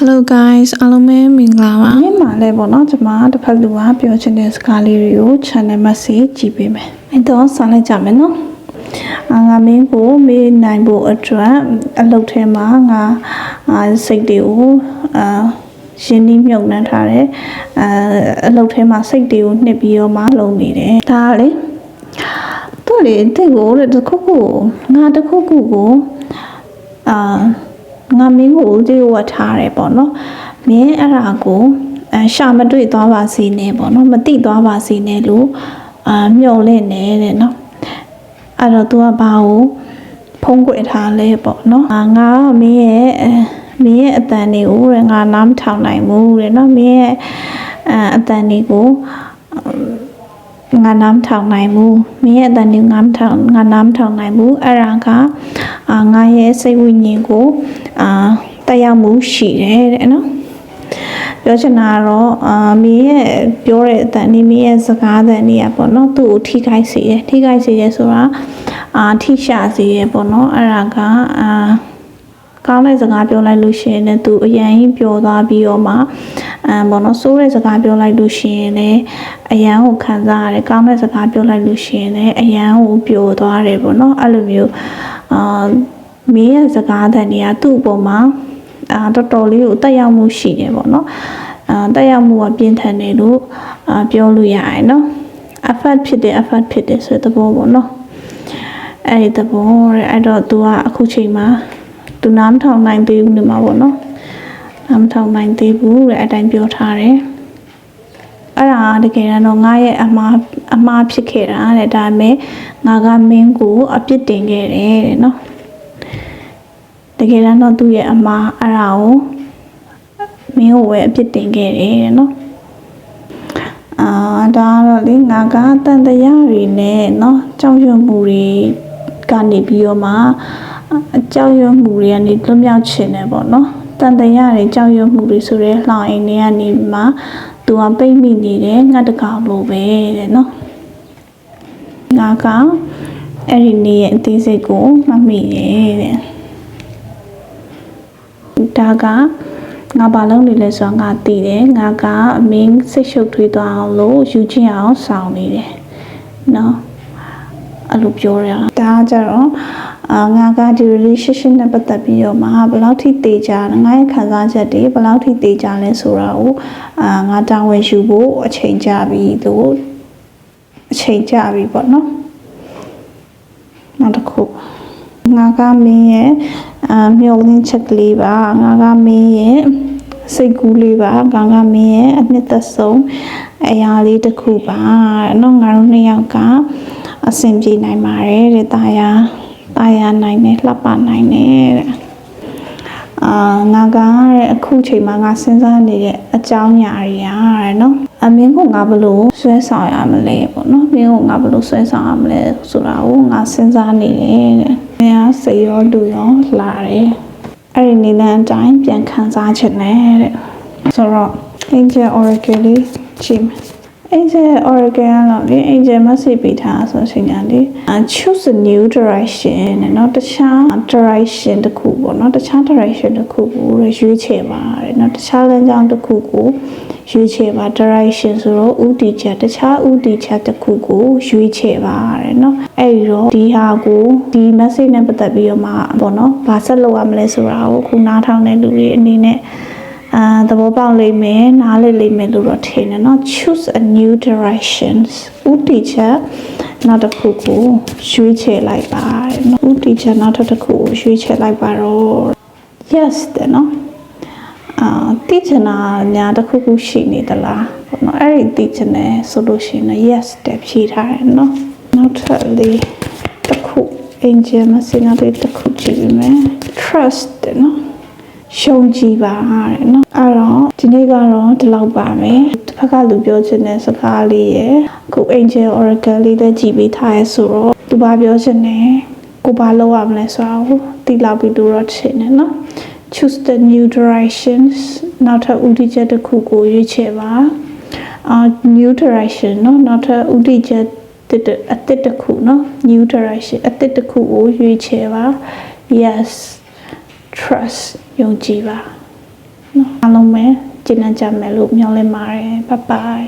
Hello guys အားလုံးပဲမင်္ဂလာပါ။မြင်မှာလဲပေါ့နော်ကျွန်မတစ်ဖက်လူကပြောချင်တဲ့စကားလေးတွေကို channel message ကြည့်ပေးမယ်။အဲ့တော့ဆက်လိုက်ကြမယ်နော်။အာငါမင်းကိုမေးနိုင်ဖို့အတွက်အလုပ်ထဲမှာငါအာစိတ်တွေကိုအာရှင်းနှီးမြုပ်နှံထားတယ်။အာအလုပ်ထဲမှာစိတ်တွေကိုနှစ်ပြီးတော့မှလုပ်နေတယ်။ဒါကလေသူ့လေတဲ့ကိုတဲ့တစ်ခုခုငါတစ်ခုခုကိုအာ ငါမင်းကိုဒီဝတ်ထားတယ်ပေါ့နော်မင်းအဲ့ဒါကိုအရှာမတွေ့သွားပါစေနဲ့ပေါ့နော်မတိသွားပါစေနဲ့လို့အာမျှော်လင့်နေတဲ့နော်အဲ့တော့ तू ကဘာကိုဖုံးကွယ်ထားလဲပေါ့နော်အာငါကမင်းရဲ့အဲမင်းရဲ့အတန်တွေကိုတဲ့ငါနားမထောင်နိုင်ဘူးတဲ့နော်မင်းရဲ့အအတန်တွေကိုငါနားမထောင်နိုင်ဘူးမင်းရဲ့အတန်တွေငါမထောင်ငါနားမထောင်နိုင်ဘူးအဲ့ဒါက အာငါရဲ့စိတ်ဝိညာဉ်ကိုအာတက်ရောက်မှုရှိတယ်တဲ့နော်ပြောချင်တာကတော့အာမင်းရဲ့ပြောတဲ့အတန်ဒီမင်းရဲ့စကားအတန်တွေကပေါ့နော်သူ့ကိုထိခိုက်စေတယ်ထိခိုက်စေတယ်ဆိုတာအာထိရှာစေရပေါ့နော်အဲ့ဒါကအာ ကောင်းတဲ့စကားပြောလိုက်လို့ရှိရင်လည်းသူအရန်ကြီးပြောသွားပြီးတော့မှအမ်ဘောနော်ဆိုးတဲ့စကားပြောလိုက်လို့ရှိရင်လည်းအရန်ကိုခံစားရတယ်ကောင်းတဲ့စကားပြောလိုက်လို့ရှိရင်လည်းအရန်ကိုပျော်သွားတယ်ပေါ့နော်အဲ့လိုမျိုးအာမင်းရဲ့စကားတန်တွေကသူ့အပေါ်မှာအာတော်တော်လေးကိုတက်ရောက်မှုရှိတယ်ပေါ့နော်အာတက်ရောက်မှုကပြင်းထန်တယ်လို့အာပြောလို့ရတယ်နော် effort ဖြစ်တယ် effort ဖြစ်တယ်ဆိုတဲ့သဘောပေါ့နော်အဲ့ဒီသဘောတဲ့အဲ့တော့ तू ကအခုချိန်မှာ तू နားမထောင်နိုင်သေးဘူးနေမှာပေါ့နော်နားမထောင်နိုင်သေးဘူးတဲ့အတိုင်းပြောထားတယ်အဲ့ဒါတကယ်တော့ငါရဲ့အမားအမားဖြစ်ခဲ့တာတဲ့ဒါပေမဲ့ငါကမင်းကိုအပြစ်တင်ခဲ့တယ်တဲ့နော်တကယ်တော့သူ့ရဲ့အမားအဲ့ဒါကိုမင်းကိုပဲအပြစ်တင်ခဲ့တယ်တဲ့နော်အာဒါတော့လေငါကတန်တရားတွေနဲ့เนาะကြောက်ရွံ့မှုတွေကနေပြီးတော့မှ အကြောက်ရွံ့မှုတွေကနေလွတ်မြောက်ခြင်းတယ်ပေါ့နော်တန်တရားတွေကြောက်ရွံ့မှုတွေဆိုတဲ့လှောင်အိမ်တွေကနေမှသူကပိတ်မိနေတယ်ငါတကောင်လိုပဲတဲ့နော်ငါကအဲ့ဒီနေ့ရဲ့အသေးစိတ်ကိုမမိရဲ့တဲ့ဒါကငါဘာလုပ်နေလဲဆိုတော့ငါတည်တယ်ငါကအမင်းစိတ်ရှုပ်ထွေးသွားအောင်လို့ယူချင်အောင်ဆောင်နေတယ်နော်အဲ့လိုပြောရတာဒါကကြတော့ အာငါကဒီ relationship နဲ့ပတ်သက်ပြီးတော့မဟာဘယ်လောက်ထိတေချာငါရဲ့ခံစားချက်တွေဘယ်လောက်ထိတေချာလဲဆိုတာကိုအာငါတာဝန်ယူဖို့အချိန်ကြပြီးသူအချိန်ကြပြီပေါ့နော်နောက်တစ်ခုငါကမင်းရဲ့အာမျောလင်းချက်ကလေးပါငါကမင်းရဲ့စိတ်ကူးလေးပါငါကမင်းရဲ့အနှစ်သက်ဆုံးအရာလေးတစ်ခုပါနော်ငါတို့နှစ်ယောက်ကအဆင်ပြေနိုင်ပါတယ်တဲ့တာယာ တာယာနိုင်တယ်လှပနိုင်တယ်တဲ့အာငါကတဲ့အခုချိန်မှာငါစဉ်းစားနေတဲ့အကြောင်းအရာတွေရာတဲ့နော်အမင်းကငါဘလို့ဆွဲဆောင်ရမလဲပေါ့နော်မင်းကငါဘလို့ဆွဲဆောင်ရမလဲဆိုတာကိုငါစဉ်းစားနေတယ်တဲ့မင်းကစိတ်ရောလူရောလာတယ်အဲ့ဒီနေလန်းအတိုင်းပြန်ခံစားချက်နဲ့တဲ့ဆိုတော့ Angel Oracle လေးကြည့်မယ် Angel Oracle ကတော့လေ Angel message ပေးထားဆိုရှင်ညာလေ choose a new direction နဲ့เนาะတခြား direction တစ်ခုပေါ့เนาะတခြား direction တစ်ခုကိုရွေးချယ်ပါတဲ့เนาะတခြားလမ်းကြောင်းတစ်ခုကိုရွေးချယ်ပါ direction ဆိုတော့ဥတီချက်တခြားဥတီချက်တစ်ခုကိုရွေးချယ်ပါတဲ့เนาะအဲ့ဒီတော့ဒီဟာကိုဒီ message နဲ့ပတ်သက်ပြီးတော့မှပေါ့เนาะဘာဆက်လုပ်ရမလဲဆိုတာကိုခုနားထောင်တဲ့လူတွေအနေနဲ့ အာသဘောပေါက်လိမ့်မယ်နားလည်လိမ့်မယ်လို့တော့ထင်တယ်เนาะ choose a new directions ဥတီချက်နောက်တစ်ခုကိုရွေးချယ်လိုက်ပါတဲ့เนาะဥတီချက်နောက်တစ်ခုကိုရွေးချယ်လိုက်ပါတော့ yes တဲ့เนาะအာတိချနာညာတစ်ခုခုရှိနေသလားပေါ့နော်အဲ့ဒီတိချနေဆိုလို့ရှိရင် yes တဲ့ဖြေထားတယ်เนาะနောက်ထပ်လေးတစ်ခု angel message လေးတစ်ခုကြည့်ပြီးမယ် trust တဲ့เนาะ ရှုံကြည်ပါတဲ့เนาะအဲ့တော့ဒီနေ့ကတော့ဒီလောက်ပါမယ်တစ်ဖက်ကလူပြောချင်တဲ့စကားလေးရယ်အခု angel oracle လေးလည်းကြည်ပေးထားရဲဆိုတော့သူဘာပြောချင်လဲကိုဘာလုပ်ရမလဲဆိုတော့တိလောက်ပြီးတော့ထင်တယ်เนาะ choose the new directions နောက်ထပ်ဥတီချက်တစ်ခုကိုရွေးချယ်ပါအာ new direction เนาะနောက်ထပ်ဥတီချက်တစ်အသစ်တစ်ခုเนาะ new direction အသစ်တစ်ခုကိုရွေးချယ်ပါ yes trust ယုံကြည်ပါနော်အားလုံးပဲကျင့်ကြကြမယ်လို့မျှော်လင့်ပါတယ်ဘိုင်ဘိုင်